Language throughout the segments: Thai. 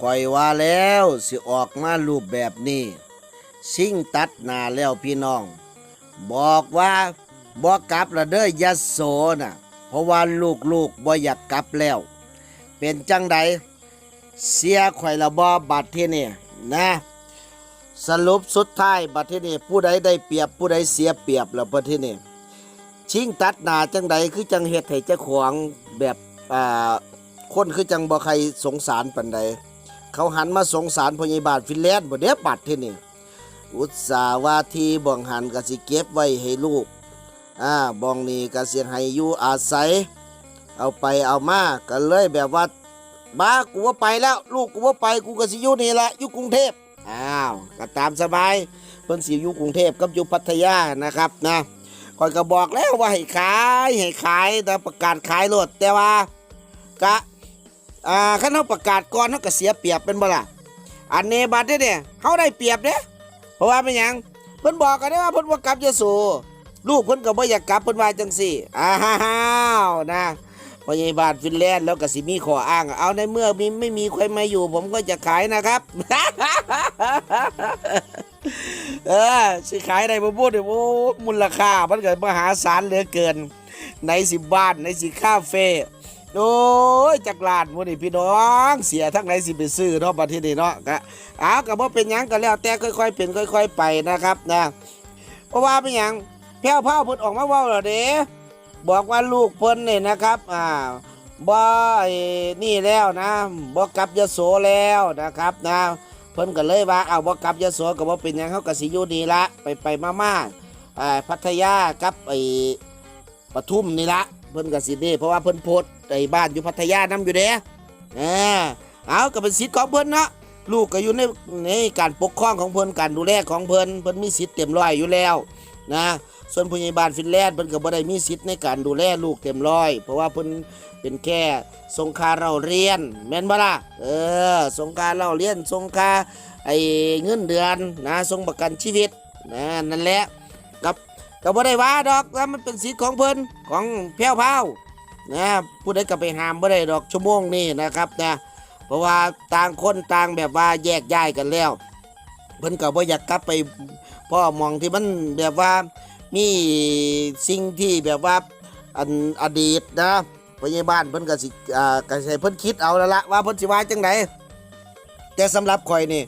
ข่อยว่าแล้วสิออกมารูปแบบนี้ซิ่งตัดหนาแล้วพี่น้อง บอกว่าบ่กกลับละเด้อยะโสน่ะ เพราะว่าลูกๆบ่อยากกลับแล้ว เป็นจังใดเสียข่อยละบ่บัดที่นี่นะ สรุปสุดท้ายบัดที่นี่ผู้ใดได้เปรียบผู้ใดเสียเปรียบแล้วบัดที่นี่ชิงตัดหนาจังใดคือจังเฮ็ดให้เจ้าของแบบอ่าคนคือจังบ่ใครสงสารปานใด เขาหันมาสงสารพยาบาลฟินแลนด์บ่เด้บัดที่นี่อุตสาห์ว่าทีบ่องหันก็สิเก็บไว้ให้ลูกอ่าบ้องนี้ก็สิให้อยู่อาศัย เอาไปเอามาก็เลยแบบว่าบ้ากูว่าไปแล้ว ลูกกูว่าไปกูก็สิอยู่นี่ละอยู่กรุงเทพอ้าวก็ตามสบายเพิ่นสิอยู่กรุงเทพกับอยู่พัทยานะครับนะก่อนก็บอกแล้วว่าให้ขายให้ขายแต่ประกาศขายรถแต่ว่ากะ อ่าคันเฮาประกาศก่อนเฮาก็เสียเปรียบเป็นบ่ล่ะอันเนบัดเนี่ยเฮาได้เปรียบเด้เพราะว่าเป็นยังเพิ่นบอกกันได้ว่าเพิ่นว่ากลับยโสลูกเพิ่นก็บ่อยากกลับเพิ่นว่าจังซี่อ้าวนะพยาบาลฟินแลนด์แล้วก็สิมีข้ออ้าง เอาในเมื่อมีไม่มีใครมาอยู่ ผมก็จะขายนะครับเออสิขายได้บ่พูดโอ้มูลค่ามันก็มหาศาลเหลือเกิน ในสิบ้านในสิคาเฟ่ โอ้ยจักรลาดมื้อนี้พี่น้อง เสียทั้งไหนสิไปซื้อเนาะบัดทีนี้เนาะก็เอาก็บ่เป็นยังก็แล้วแต่ค่อย ๆ เป็นค่อย ๆ ไปนะครับนะเพราะว่าเป็นยังแพ้วเผาเพิ่นออกมาเว้าแล้วเด้บอกว่าลูกเพิ่นนี่นะครับอ่าบ่ไอ้นี่แล้วนะบ่กลับยโสแล้วนะครับนะเพิ่นก็เลยว่าเอาบ่กลับยโสก็บ่เป็นยังเฮาก็สิอยู่นี่ละไปไปๆมาอ่าพัทยากับไอ้ปทุมนี่ละเพิ่นก็สินี่เพราะว่าเพิ่นโพสต์ ไอ้บ้านอยู่พัทยานํอยู่เด้เออเอาก็เป็นสิทธิ์ของเพิ่นเนาะลูกก็อยู่ในในการปกครองของเพิ่นการดูแลของเพิ่นเพิ่นมีสิทธิ์เต็มร้อยอยู่แล้วนะส่วนผู้ใหญ่บ้านฟินแลนด์เพิ่นก็บ่ได้มีสิทธิ์ในการดูแลลูกเต็มร้อย เพราะว่าเพิ่นเป็นแค่สงคาเราเรียน แม่นบ่ล่ะเออสงคาเราเรียนสงคาไอ้เงินเดือนนะสงประกันชีวิตนะนั่นแหละกับก็บ่ได้ว่าดอกนะมันเป็นสิทธิ์ของเพิ่นของแพ้วพาว นะผู้ใดก็ไปหามบ่ได้ดอกชั่วโมงนี้นะครับนะเพราะว่าต่างคนต่างแบบว่าแยกย้ายกันแล้วเพิ่นก็บ่อยากกลับไปพ่อมองที่มันแบบว่ามีสิ่งที่แบบว่าอันอดีตนะพยาบาลเพิ่นก็สิอ่าก็สิให้เพิ่นคิดเอาแล้วละว่าเพิ่นสิว่าจังไดแต่สำหรับข่อยนี่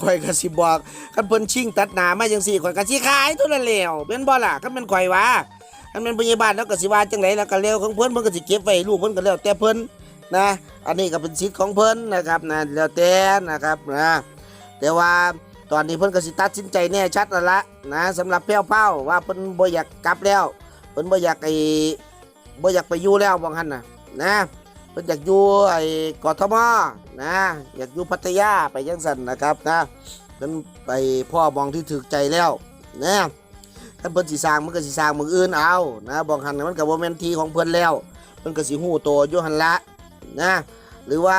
ข่อยก็สิบอกคันเพิ่นชิงตัดหน้ามาจังซี่ข่อยก็สิขายทุนแล้วเป็นบ่ล่ะคันเป็นข่อยว่า คันเป็นพยาบาลแล้วก็สิว่าจังไดแล้วก็แล้วของเพิ่นเพิ่นก็สิเก็บไว้ลูกเพิ่นก็แล้วแต่เพิ่นนะอันนี้ก็เป็นสิทธิ์ของเพิ่นนะครับนะแล้วแต่นะครับนะแต่ว่าตอนนี้เพิ่นก็สิตัดสินใจแน่ชัดแล้วละนะสำหรับแพ้วเป้าว่าเพิ่นบ่อยากกลับแล้วเพิ่นบ่อยากไอ้บ่อยากไปอยู่แล้วว่างั้นน่ะนะเพิ่นอยากอยู่ไอ้กทมนะอยากอยู่พัทยาไปจังซั่นนะครับนะเพิ่นไปพ่อมองที่ถูกใจแล้วนะ ถ้าเพิ่นสิสร้างมันก็สิสร้างมืออื่นเอานะบอกหันมันก็บ่แมนทีของเพิ่นแล้วเพิ่นก็สิฮู้โตวอยู่หั่นละนะหรือว่า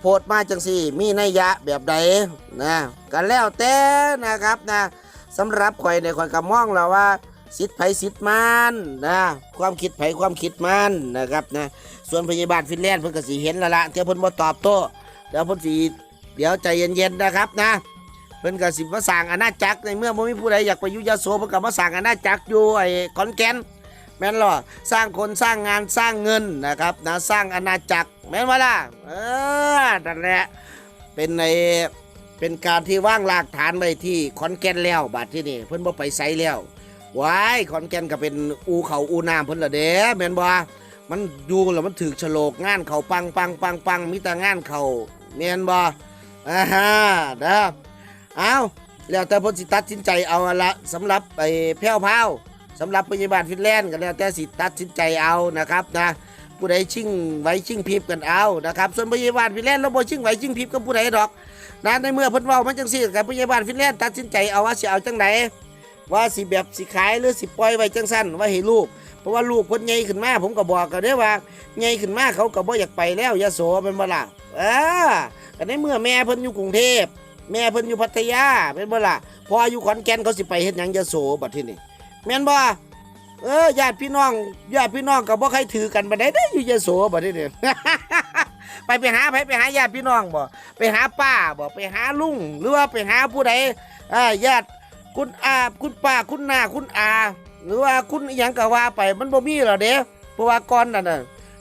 โพดมาจังสี่มีนัยยะแบบใดนะก็แล้วแต่นะครับนะสำหรับข่อยในข่อยก็มองแล้วว่าสิทธิ์ไผสิทธิ์มันนะความคิดไผความคิดมันนะครับนะส่วนพยาบาลฟินแลนด์เพิ่นก็สิเห็นละละเดี๋ยวเพิ่นบ่ตอบโต้เดี๋ยวเพิ่นสิเดี๋ยวใจเย็นๆนะครับนะ เพิ่นก็สิมาสร้างอาณาจักรในเมื่อบ่มีผู้ใดอยากไปอยู่ยโสเพิ่นก็มาสร้างอาณาจักรอยู่ไอ้ขอนแก่นแม่นหรอสร้างคนสร้างงานสร้างเงินนะครับนะสร้างอาณาจักรแม่นว่าล่ะเออนั่นแหละเป็นในเป็นการที่ว่างรากฐานไว้ที่ขอนแก่นแล้วบัดที่นี่เพิ่นบ่ไปไสแล้วว้ายขอนแก่นก็เป็นอูเขาอูน้ำเพิ่นละเด้แม่นบ่มันอยู่แล้วมันถือฉลกงานเขาปังปังปังปังมีแต่งานเขาแม่นบ่อ่าฮะเด้อ เอาแล้วแต่พนสิตัดสินใจเอาละสำหรับไอ้แพ้วพราวสำหรับพยาบาลฟินแลนด์ก็แล้วแต่สิตัดสินใจเอานะครับนะผู้ใดชิงไหวชิ่งพิบกันเอานะครับส่วนพยาบาลฟินแลนด์เราบ่ชิงไหวชิ่งพิบกับผู้ใดดอกนะในเมื่อเพิ่นเว้ามันจังซี่กับพยาบาลฟินแลนด์ตัดสินใจเอาว่าสิเอาจังไดว่าสิแบบสิขายหรือสิปล่อยไว้จังสั้นไว้ให้ลูกเพราะว่าลูกพิ่นใหญ่ขึ้นมาผมก็บอกกันเด้ว่าใหญ่ขึ้นมาเขาก็บ่อยากไปแล้วยโสเป็นบ่ล่ะเออก็ในเมื่อแม่เพิ่นอยู่กรุงเทพ แม่เพิ่นอยู่พัทยาเป็นบ่ล่ะพออยู่ขอนแก่นเขาสิไปเฮ็ดหยังยโสบัดที่นี้แม่นบ่เออญาติพี่น้องญาติพี่น้องกับว่าใครถือกันมาได้ได้อยู่ยโสบ่ได้เนี่ ไปไปหาไผไปหาญาติพี่น้องบ่ไปหาป้าบ่ไปหาลุงหรือว่าไปหาผู้ใดอ่าญาติคุณอาคุณป้าคุณนาคุณอา หรือว่าคุณอหยังก็ว่าไปมันบ่มีหรอกเด้เพราะว่าก่อนนั่นน่ะ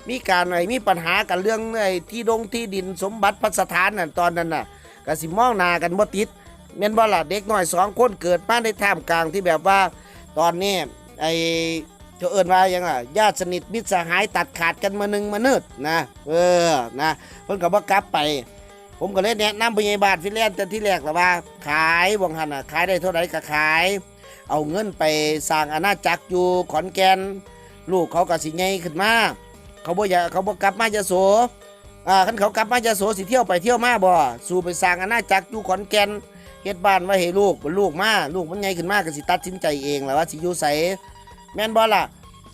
มีการไอ้มีปัญหากันเรื่องไอ้ที่ดงที่ดินสมบัติพัสถานนั่นตอนนั้นน่ะ ก็สิมองหน้ากันบ่ติดแม่นบ่ล่ะเด็กน้อยสองคนเกิดมาในท่ามกลางที่แบบว่าตอนนี้ไอเจ้าเอิ้นว่ายังล่ะญาติสนิทมิตรสหายตัดขาดกันมาหนึงมาเนิดนะเออนะเพิ่นก็บ่กลับไป ผมก็เลยแนะนำผู้ใหญ่บานฟินแลนด์แต่ที่แรกแล้วว่า ขายบ่งหันน่ะขายได้เท่าไหร่ก็ขาย เอาเงินไปสร้างอาณาจักรอยู่ขอนแก่นลูกเขาก็สิใหญ่ขึ้นมาเขาบ่อยากเขาบ่กลับมายโส อ่าคันเขากลับมายโสสิเที่ยวไปเที่ยวมาบ่สู่ไปสร้างอาณาจักรอยู่ขอนแก่นเฮ็ดบ้านไว้ให้ลูกลูกมาลูกมันใหญ่ขึ้นมาก็สิตัดสินใจเองแหละว่าสิอยู่ไสแม่นบ่ล่ะ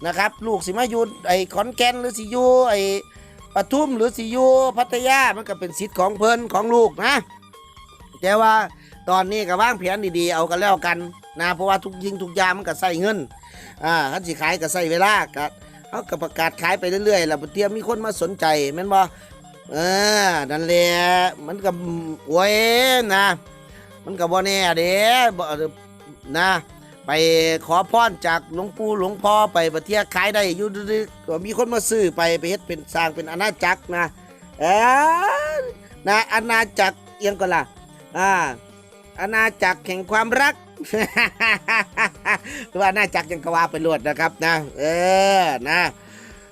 นะครับ ลูกสิมาอยู่ไอ้ขอนแก่นหรือสิอยู่ไอ้ปทุมหรือสิอยู่พัทยามันก็เป็นสิทธิ์ของเพิ่นของลูกนะแต่ว่าตอนนี้ก็วางแผนดีๆ เอากันแล้วกันนะเพราะว่าทุกยิงทุกยามันก็ใส่เงินอ่าคันสิขายก็ใส่เวลาก็เขาก็ประกาศขายไปเรื่อยๆแล้วเตรียมมีคนมาสนใจแม่นบ่ เออนั่นแหละมันก็โอ้ยนะ มันก็บ่แน่เด้บ่นะ ไปขอพรจากหลวงปู่หลวงพ่อไปประเทศขายได้อยู่ดึกๆมีคนมาซื้อไปไปเฮ็ดเป็นสร้างเป็นอาณาจักรนะเออนะอาณาจักรเอียงก่อนล่ะอ่าอาณาจักรแห่งความรักหรือว่าอาณาจักรยังกว่าไปรวดนะครับนะ เออนะ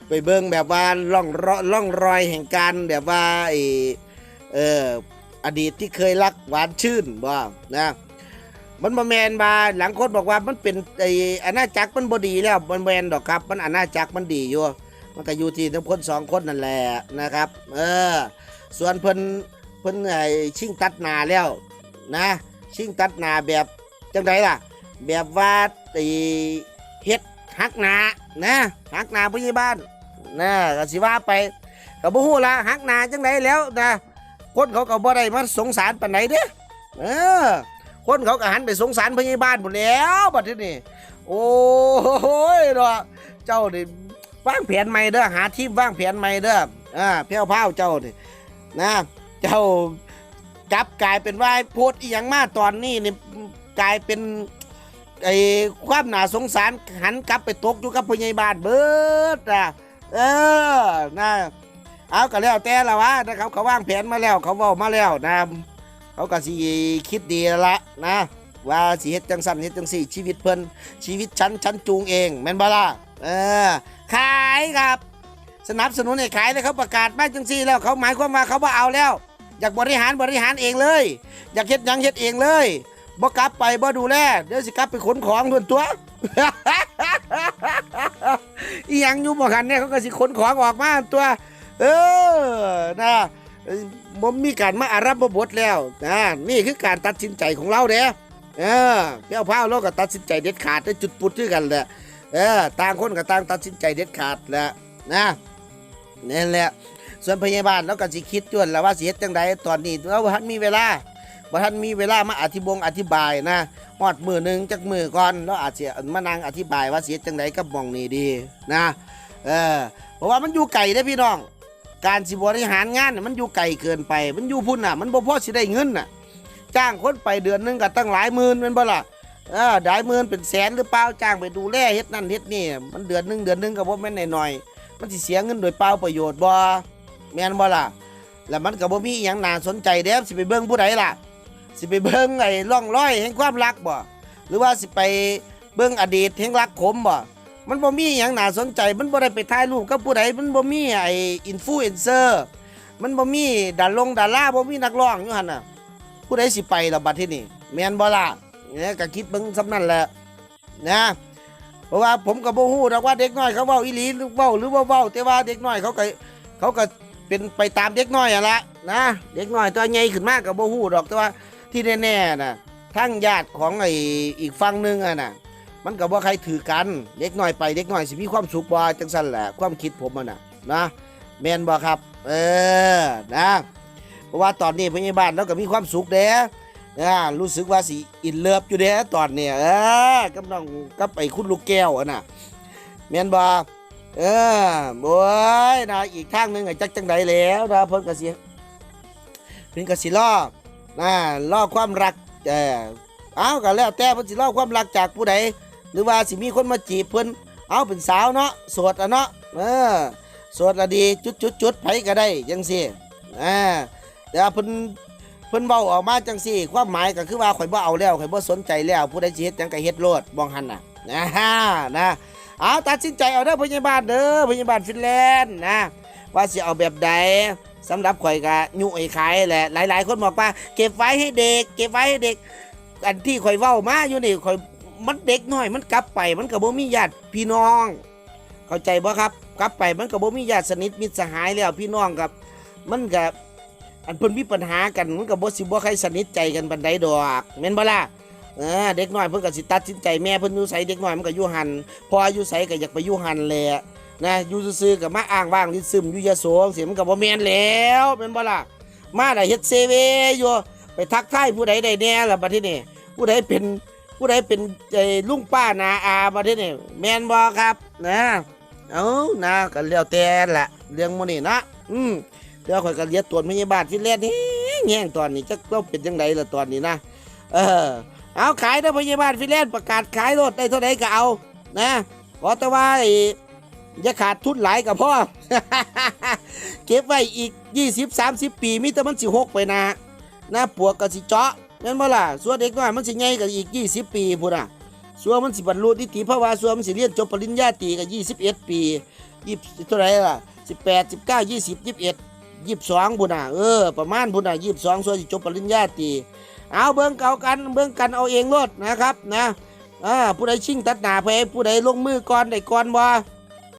ไปเบิ่งแบบว่าล่องรอยล่องรอยแห่งการแบบว่าไอเอออดีตที่เคยรักหวานชื่นบ่นะมันบ่แมนบาหลังคนบอกว่ามันเป็นไอ้อาณาจักรมันบ่ดีแล้วมันแมนดอกครับ มันอาณาจักรมันดีอยู่มันก็อยู่ที่ทั้งคนสองคนนั่นแหละนะครับ เออ ส่วนเพิ่นเพิ่นไอ้ชิงตัดนาแล้วนะชิงตัดนาแบบจังไดล่ะ แบบว่าไอ้เฮ็ดหักนานะหักนาผู้ใหญ่บ้าน นะก็สิว่าไปก็บ่ฮู้ละหักหนาจังไดแล้วนะคนเขาก็บ่ได้มาสงสารปานไหนเด้เออคนเขาก็หันไปสงสารพยาบาลหมดแล้วบัดทีนี้โอ้ยเนาะเจ้านี่วางแผนใหม่เด้อหาทีมวางแผนใหม่เด้ออ่าเพี้ยวเผาเจ้านี่นะ เจ้ากลับกลายเป็นว่าโพดอีหยังมาตอนนี้นี่กลายเป็นไอ้ความน่าสงสารหันกลับไปตกอยู่กับพยาบาลเบิดอะ เออนะเอาก็แล้วแต่ละวะนะครับ เขาวางแผนมาแล้วเขาเว้ามาแล้วนะเขาก็สิคิดดีละนะว่าสิเฮ็ดจังสั่นเฮ็ดจังสี่ ชีวิตเพิ่นชีวิตฉันฉันจูงเองแม่นบ่ล่ะเออขายครับ สนับสนุนให้ขายเลยเขาประกาศมาจังสี่แล้วเขาหมายความว่าเขาบ่เอาแล้ว อยากบริหารบริหารเองเลย อยากเฮ็ดยังเฮ็ดเองเลยบ่กลับไปบ่ดูแลเดี๋ยวสิกลับไปขนของทวนตัว อีหยังอยู่บ่คันเนี่ยเขาก็สิขนของออกมาตัว เออนะผมมีการมาอารับบทแล้วนะนี่คือการตัดสินใจของเราเด้เออเปี้ยวเผาเราก็ตัดสินใจเด็ดขาดได้จุดปุดด้วยกันแหละเออต่างคนก็ต่างตัดสินใจเด็ดขาดแหละนะนั่แหละส่วนพยาบาลเราก็สิคิดจวนแล้วว่าสิเฮ็ดจังใดตอนนี้เราบ่ทันมีเวลา บ่ทันมีเวลามาอธิบงอธิบายนะฮอดมือหนึ่งจักมือก่อนเราอาจจะมานั่งอธิบายว่าสิเฮ็ดจังใดกับมองนี้ดีนะเออเพราะว่ามันอยู่ไกลเด้พี่น้อง การสิบริหารงานมันอยู่ไกลเกินไป มันอยู่พุ่นน่ะ มันบ่พอสิได้เงินน่ะ จ้างคนไปเดือนหนึงก็ตั้งหลายหมื่นม่นบ่ล่ะเออหลายหมื่นเป็นแสนหรือเปล่าจ้างไปดูแลเฮ็ดนั่นเฮ็ดนี่มันเดือนหนึงเดือนหนึงก็บ่แม่นหน้อยๆมันสิเสียเงินโดยเปล่าประโยชน์บ่แม่นบ่ล่ะแล้วมันก็บ่มีอิหยังน่าสนใจเด้สิไปเบิ่งผู้ใดล่ะ สิไปเบิ่งไอ้ร่องรอยแห่งความรักบ่หรือว่าสิไปเบิ่งอดีตแห่งรักขมบ่มันบ่มีอหย่างน่าสนใจ มันบ่ได้ไปถ่ายรูปกับผู้ใดมันบ่มีไอ้อินฟลูเอนเซอร์มันบ่มีดาลงดาราบ่มีนักร้องอยู่หั่นน่ะผู้ใดสิไปล่ะบัดที่นี่แม่นบ่ล่ะเนี่ยก็คิดเบิ่งซำนั้นแหละนะเพราะว่าผมก็บ่ฮู้ดอกว่าเด็กน้อยเขาเว้าอีหลีเว้าหรือบ่เว้าแต่ว่าเด็กน้อยเขาก็เขาก็เป็นไปตามเด็กน้อยอะละนะเด็กน้อยตัวใหญ่ขึ้นมากก็บ่ฮู้ดอกแต่ว่า ที่แน่ๆนะทั้งญาติของไอ้อีกฝั่งหนึงอะนะมันก็บ่ใครถือกันเด็กน้อยไปเด็กน้อยสิมีความสุขบ่จังซั่นแหละความคิดผมมันนะนะแมนบ่ครับ เออนะเพราะว่าตอนนี้พยาบาลเราก็มีความสุขเด้นะรู้สึกว่าสิอินเลิฟอยู่เด้ตอนเนี้ยเออกับน้องกับไอ้คุณลูกแก้วอะนะแมนบ่เออโว้ยนะอีกทางหนึงไอ้จักจังใดแล้วนะเพิ่นก็สิเพิ่นก็สิล่อ นะล่อความรักเออเอาก็แล้วแต่เพิ่นสิล่อความรักจากผู้ใดหรือว่าสิมีคนมาจีบเพิ่นเอาเป็นสาวเนาะโสดอะเนาะเออโสดละดีจุดจุดจุดไผก็ได้จังซี่อ่าแต่เพิ่นเพิ่นเว้าออกมาจังซี่ความหมายก็คือว่าข่อยบ่เอาแล้วข่อยบ่สนใจแล้วผู้ใดสิเฮ็ดหยังก็เฮ็ดโลดบ่งหันน่ะนะฮะนะเอาตัดสินใจเอาเด้อพยาบาลเด้อพยาบาลฟินแลนด์นะว่าสิเอาแบบใด สำหรับข่อยกะยุ่ยขายแหละ หลาย ๆ คนบอกว่า เก็บไว้ให้เด็ก เก็บไว้ให้เด็ก อันที่ข่อยเว้ามาอยู่นี่ข่อยมันเด็กน้อย มันกลับไป มันก็บ่มีญาติพี่น้อง เข้าใจบ่ครับ กลับไปมันก็บ่มีญาติสนิทมิตรสหายแล้วพี่น้องกับ มันก็อันเพิ่นมีปัญหากันมันก็บ่สิบ่ใครสนิทใจกันปานใดดอกแม่นบ่ล่ะเออเด็กน้อยเพิ่นก็สิตัดสินใจแม่เพิ่นอยู่ไสเด็กน้อยมันก็อยู่หันพออยู่ไสก็อยากไปอยู่หันแหละ นะอยู่ซื่อๆก็มาอ้างว่างลิซึมอยู่ยโสจังซี่มันก็บ่แมนแล้วแม่นบ่ล่ะมาได้เฮ็ดเซเวอยู่ไปทักทายผู้ใดได้แน่ล่ะบัดทีนี้ผู้ใดเป็นผู้ใดเป็นไอ้ลุงป้านาอาบัดทีนี้แมนบ่ครับนะเอานะก็แล้วแต่ละเรื่องหมื้นี้นะอืมเดี๋ยวข่อยก็เรียกตรวจพยาบาลฟินแลนด์แห้งตอนนี้จักเราเป็นจังไดล่ะตอนนี้นะเออเอาขายนะพยาบาลฟินแลนด์ประกาศขายรถได้เท่าไหร่ก็เอานะขอแต่ว่าไอ้ อย่าขาดทุนหลายกับพ่อ เก็บไว้อีก 20-30 ปีมิแต่มันสิหกไปนะนะปวกก็สิเจาะแม่นบ่ล่ะส่วนเด็กน้อยมันสิใหญ่ก็อีก 20 ปีพุ่นน่ะส่วนมันสิบรรลุนิติภาวะส่วนมันสิเรียนจบปริญญาตรีก็21 ปี20เท่าไร่ล่ะ 18 19 20 21 22พุ่นน่ะเออประมาณพุ่นน่ะ22ส่วนสิจบปริญญาตรีเอาเบิ้งเก่ากันเบิ้งกันเอาเองรถนะครับนะอ่าผู้ใดชิงตัดหนาไปผู้ใดลงมือก่อนได้ก่อนบ่